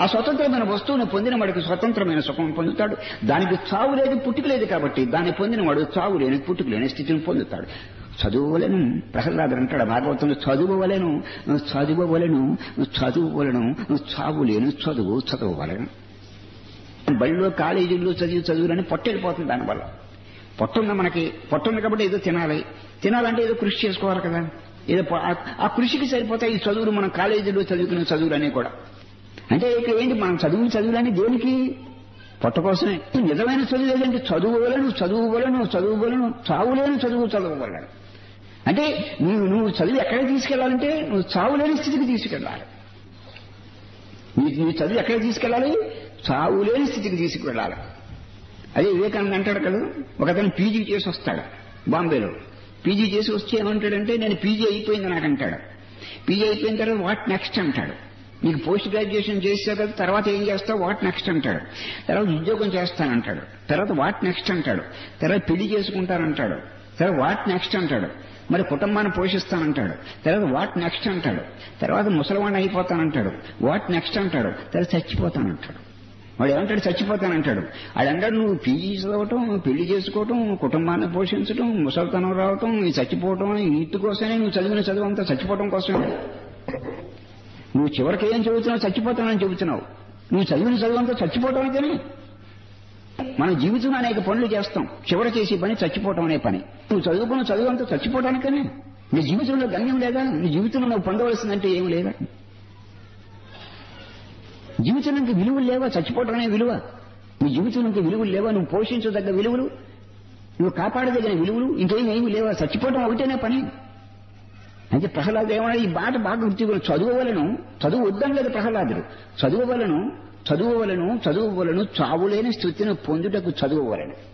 ఆ స్వతంత్రమైన వస్తువును పొందిన వాడికి స్వతంత్రమైన సుఖం పొందుతాడు. దానికి చావు లేదు పుట్టుక లేదు కాబట్టి దాన్ని పొందిన వాడు చావు లేని పుట్టుక లేని స్థితిని పొందుతాడు. చదువువలను ప్రహ్లాదుడు అంటాడు భాగవతంలో చదువువలను చదువువలను చదువువలను చావు లేని చదువు చదువువలను. బడిలో కాలేజీల్లో చదివి చదువులని పొట్టెళ్ళిపోతుంది దానివల్ల. పొట్టుంది మనకి పొట్టుంది కాబట్టి ఏదో తినాలి. తినాలంటే ఏదో కృషి చేసుకోవాలి కదా. ఏదో ఆ- కృషికి సరిపోతాయి ఈ చదువులు మనం కాలేజీలో చదువుకునే చదువులన్నీ కూడా. అంటే ఇక్కడ ఏంటి మనం చదువు చదువులని దేనికి? పొట్ట కోసమే. నిజమైన చదువు ఏదంటే చదువులను వలను చదువు చావులేని చదువు చదువు అంటే నువ్వు నువ్వు చదువు ఎక్కడికి తీసుకెళ్ళాలంటే నువ్వు చావులేని స్థితికి తీసుకెళ్ళాలి. నీ నీ చదువు ఎక్కడ తీసుకెళ్ళాలి? చావులేని స్థితికి తీసుకువెళ్ళాలి అదే వివేకానంద అంటాడు కదా ఒకతను పీజీ చేసి వస్తాడు బాంబేలో. పీజీ చేసి వచ్చి ఏమంటాడంటే నేను పీజీ అయిపోయింది నాకు అంటాడు పీజీ అయిపోయిన తర్వాత వాట్ నెక్స్ట్ అంటాడు. నీకు పోస్ట్ గ్రాడ్యుయేషన్ చేసావు కదా తర్వాత ఏం చేస్తావు? వాట్ నెక్స్ట్ అంటాడు. తర్వాత ఉద్యోగం చేస్తానంటాడు. తర్వాత వాట్ నెక్స్ట్ అంటాడు. తర్వాత పెళ్ళి చేసుకుంటానంటాడు. తర్వాత వాట్ నెక్స్ట్ అంటాడు. మరి కుటుంబాన్ని పోషిస్తానంటాడు. తర్వాత వాట్ నెక్స్ట్ అంటాడు. తర్వాత ముసలివాణ్ణి అయిపోతానంటాడు. వాట్ నెక్స్ట్ అంటాడు. తర్వాత చచ్చిపోతానంటాడు. వాడు ఏమంటాడు? చచ్చిపోతానంటాడు. అంటాడు నువ్వు పీజీ చదవటం పెళ్ళి చేసుకోవటం కుటుంబాన్ని పోషించడం ముసలితనం రావటం చచ్చిపోవటం ఈ ఇంటి కోసమే నువ్వు చదివిన చదువు అంతా చచ్చిపోవటం కోసమే. నువ్వు చివరికి ఏం చదువుతున్నావు? చచ్చిపోతానని చెబుతున్నావు. నువ్వు చదివిన చదువు అంతా చచ్చిపోవటానికనే మన జీవితంలో అనేక పనులు చేస్తాం. చివర చేసే పని చచ్చిపోవటం అనే పని. నువ్వు చదువుకున్న చదువు అంతా చచ్చిపోవటానికనే నీ జీవితంలో గణ్యం లేదా? నీ జీవితంలో నువ్వు పొందవలసిందంటే ఏం లేదా? జీవితానికి విలువలు లేవా? చచ్చిపోవటం అనే విలువ. నీ జీవితానికి విలువలు లేవా? నువ్వు పోషించదగ్గ విలువలు. నువ్వు కాపాడదగిన విలువలు. ఇంకేమేమి ఏమి లేవా? చచ్చిపోవటం ఒకటేనే పని. అంటే ప్రహ్లాదు ఏమన్నా ఈ మాట బాగా గుర్తు చదువువలను చదువు వద్దని లేదు ప్రహ్లాదుడు. చదువువలను చదువువలను చదువువలను చావులేని స్థుతిని పొందుటకు చదువువలను.